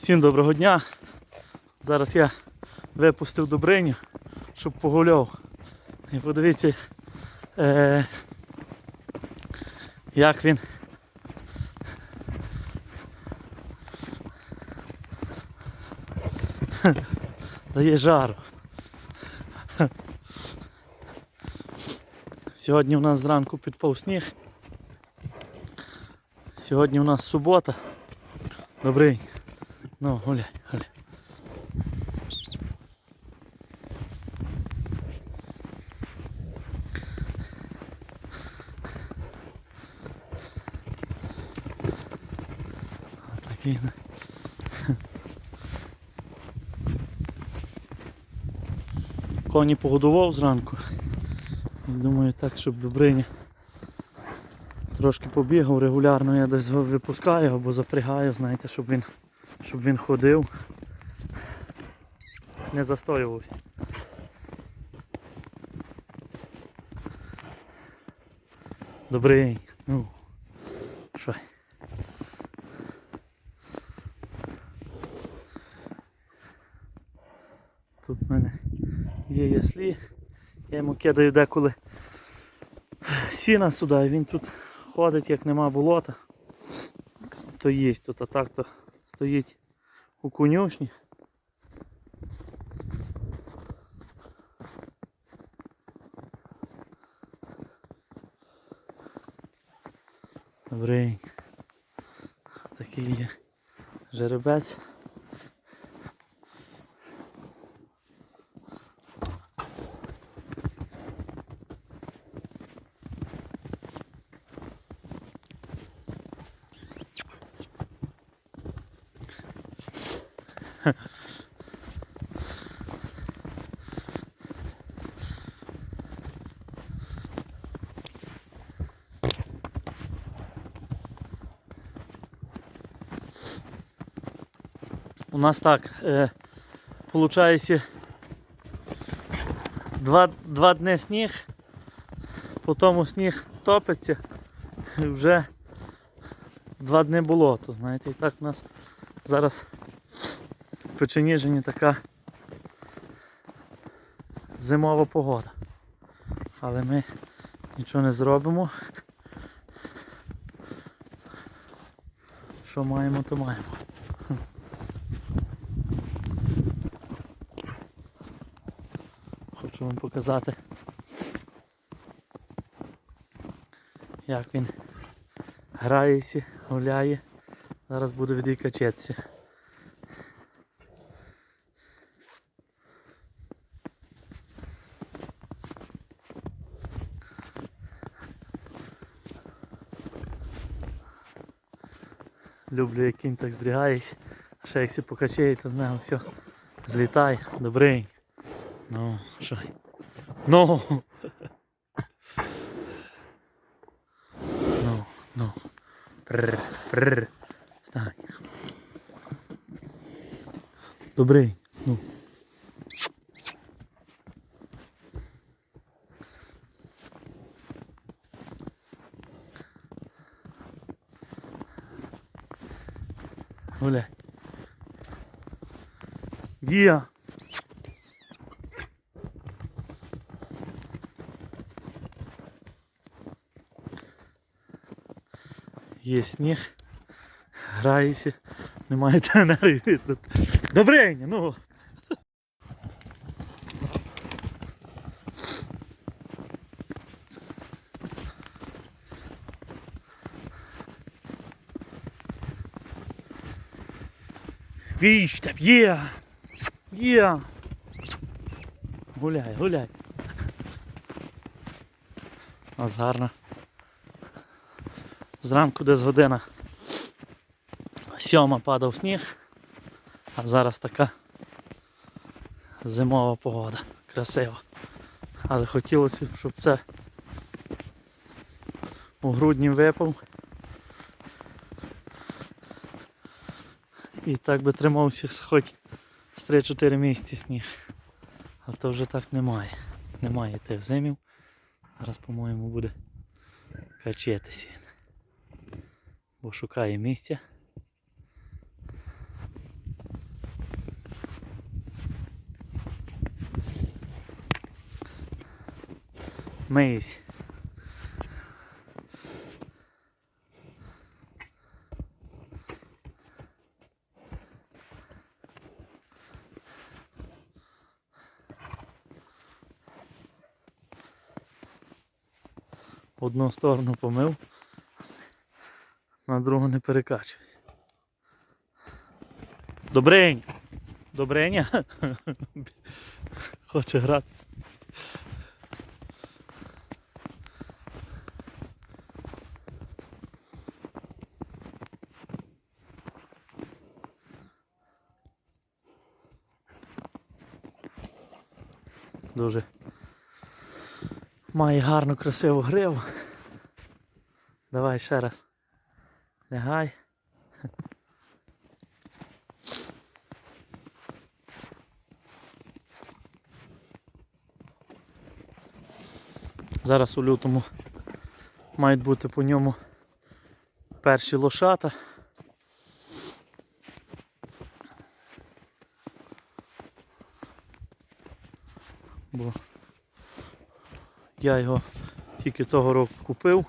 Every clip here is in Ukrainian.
Всім доброго дня. Зараз я випустив Добриню, щоб погуляв. І подивіться, е, як він. Дає жару. Сьогодні у нас зранку підпав сніг. Сьогодні у нас субота. Добрий. Ну, гуляй, гуляй. Такий. Коні погодував зранку. І думаю так, щоб Добриня трошки побігав регулярно, я десь його випускаю або запрягаю, знаєте, щоб він, щоб він ходив, не застоювався. Добрий, ну, що? Тут в мене є яслі, я йому кидаю деколи сіна сюди, і він тут ходить, як нема болота, то їсть тут, а так то стоїть у конюшні. Добрий. Такий є жеребець. У нас так, е, получається, два, два дні сніг, потім сніг топиться, і вже два дні болото, знаєте, і так у нас зараз Печеніжині така зимова погода. Але ми нічого не зробимо. Що маємо, то маємо. Хочу вам показати, як він грається, гуляє. Зараз буду відкачатися. Люблю, як кінь так здригається. Ще як сі покачає, то з нього все Злітай, Добрий. Ну, що? Ну. Ну, ну. Пррр, пррр. Стань. Добрий. Гуляй. Гія. Є сніг, граєшся, немає енергії тут. Добрень, ну. Віч, там є. Є. Гуляй, гуляй. У гарно. Зранку десь година сьома падав сніг, а зараз така зимова погода. Красива. Але хотілося, б, щоб це у грудні випав. І так би тримався хоч з 3-4 місяці сніг. А то вже так немає. Немає тих зимів. Зараз по-моєму буде качатися. Бо шукає місця. Мись. Одну сторону помив, на другу не перекачуюсь. Добрень! Добреня! Хоче гратися. Дуже має гарну красиву гриву. Давай ще раз. Лягай. Зараз у лютому мають бути по ньому перші лошата. Бо я його тільки того року купив.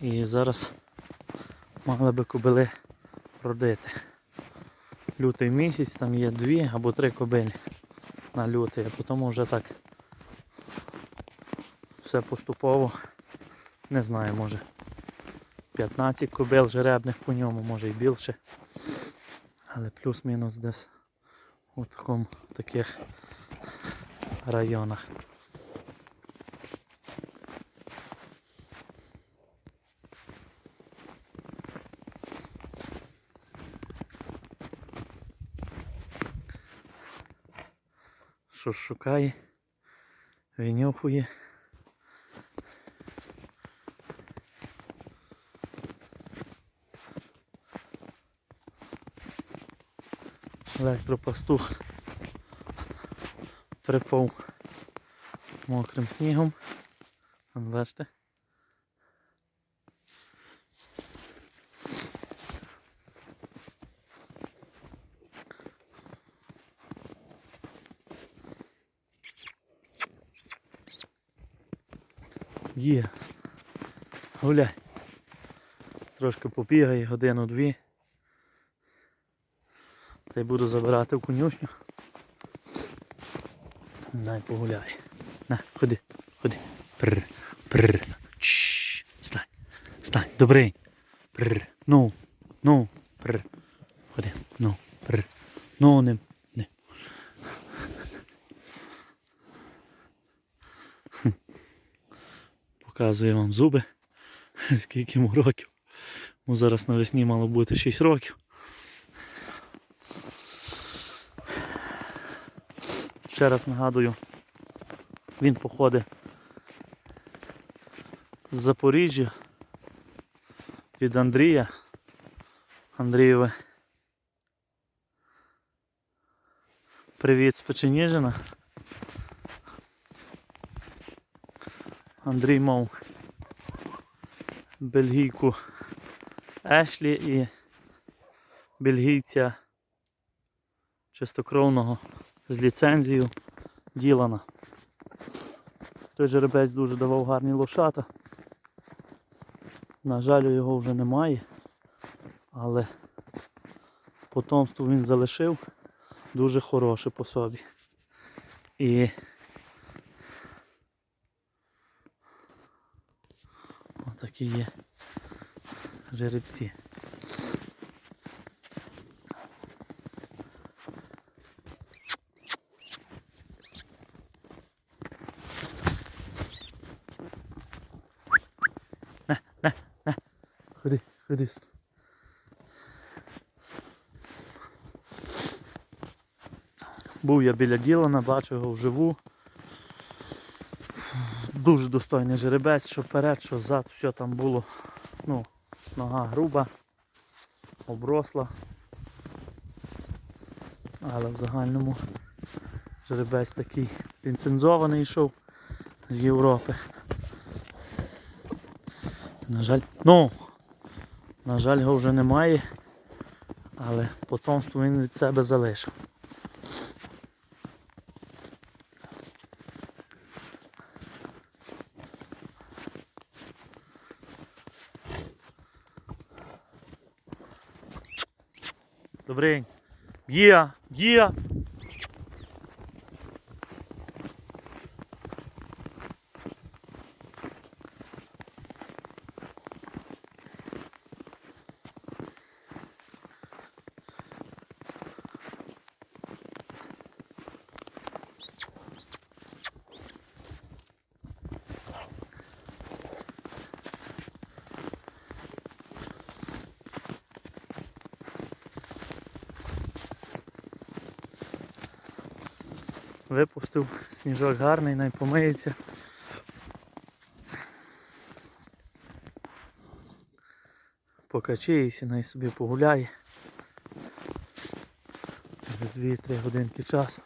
І зараз мали би кобили родити. Лютий місяць, там є дві або три кобилі на лютий, а потім вже так все поступово. Не знаю, може 15 кобил жеребних по ньому, може і більше. Але плюс-мінус десь у такому таких районах. Що шукає, винюхує. Електропастух припов мокрим снігом. Бачите. Є. Гуляй. Трошки побігай, годину-дві. Та й буду забирати в конюшню. Най погуляй. На, ходи, ходи. Прр, прр. Чш. Стань. Стань. Добрий. Прр. Ну. Ну. Прр. Ходи. Ну. Прр. Ну, не. не. Хм. Показую вам зуби. Скільки йому років. Йому зараз навесні мало бути 6 років. Ще раз нагадую, він походить з Запоріжжя від Андрія. Андрієве. Привіт з Печеніжина. Андрій мав бельгійку Ешлі і бельгійця чистокровного з ліцензією Ділана. Той жеребець дуже давав гарні лошата. На жаль, його вже немає, але потомство він залишив дуже хороше по собі. І отакі є жеребці. Ходи, ходи. Був я біля Ділана, бачив його вживу. Дуже достойний жеребець, що вперед, що зад, все там було. Ну, нога груба, обросла. Але в загальному жеребець такий ліцензований йшов з Європи. На жаль, ну, на жаль, його вже немає, але потомство він від себе залишив. Добрень. Б'є, б'є. Випустив сніжок гарний, най помиється. Покачається, най собі погуляє. Вже 2-3 годинки часу.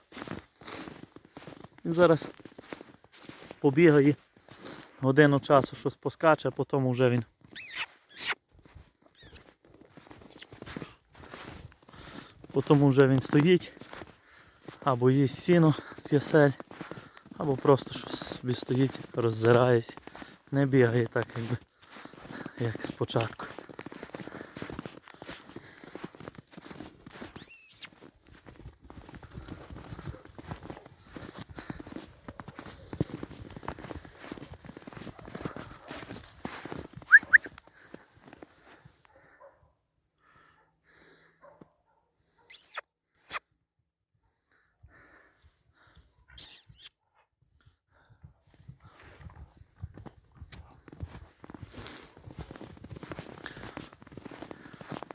Він зараз побігає годину часу, щось поскаче, а потім вже він. Потім вже він стоїть або їсть сіно з ясель, або просто щось собі стоїть, роззирається, не бігає так, якби, як спочатку.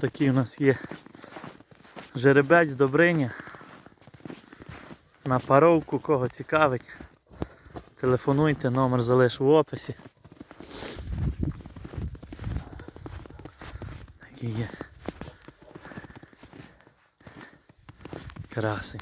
Такий у нас є жеребець Добриня. На паровку, кого цікавить. Телефонуйте, номер залишу в описі. Такий є. Красень.